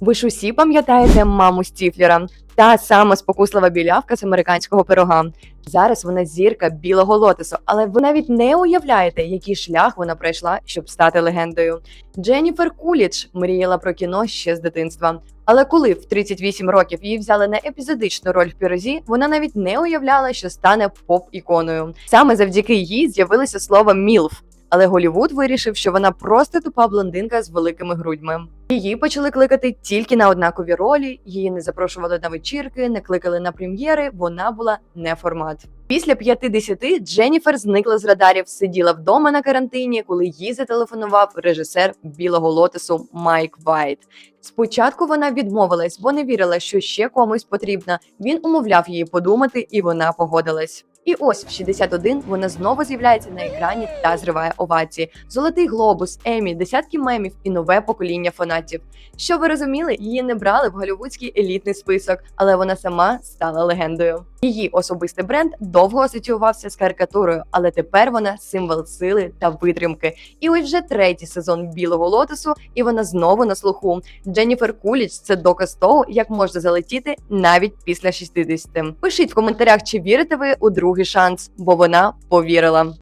Ви ж усі пам'ятаєте маму Стіфлера, та сама спокуслива білявка з американського пирога. Зараз вона зірка білого лотосу, але ви навіть не уявляєте, який шлях вона пройшла, щоб стати легендою. Дженніфер Куліч мріяла про кіно ще з дитинства. Але коли в 38 років її взяли на епізодичну роль в пірозі, вона навіть не уявляла, що стане поп-іконою. Саме завдяки їй з'явилося слово мілф. Але Голівуд вирішив, що вона просто тупа блондинка з великими грудьми. Її почали кликати тільки на однакові ролі. Її не запрошували на вечірки, не кликали на прем'єри. Вона була не формат. Після 50 Дженніфер зникла з радарів, сиділа вдома на карантині, коли їй зателефонував режисер білого лотосу Майк Вайт. Спочатку вона відмовилась, бо не вірила, що ще комусь потрібна. Він умовляв її подумати, і вона погодилась. І ось в 61 вона знову з'являється на екрані та зриває овації. Золотий глобус, Емі, десятки мемів і нове покоління фанатів. Що ви розуміли, її не брали в голівудський елітний список, але вона сама стала легендою. Її особистий бренд довго асоціювався з карикатурою, але тепер вона символ сили та витримки. І ось вже третій сезон білого лотосу, і вона знову на слуху. Дженніфер Куліч це доказ того, як можна залетіти навіть після 60. Пишіть в коментарях, чи вірите ви у другий шанс, бо вона повірила.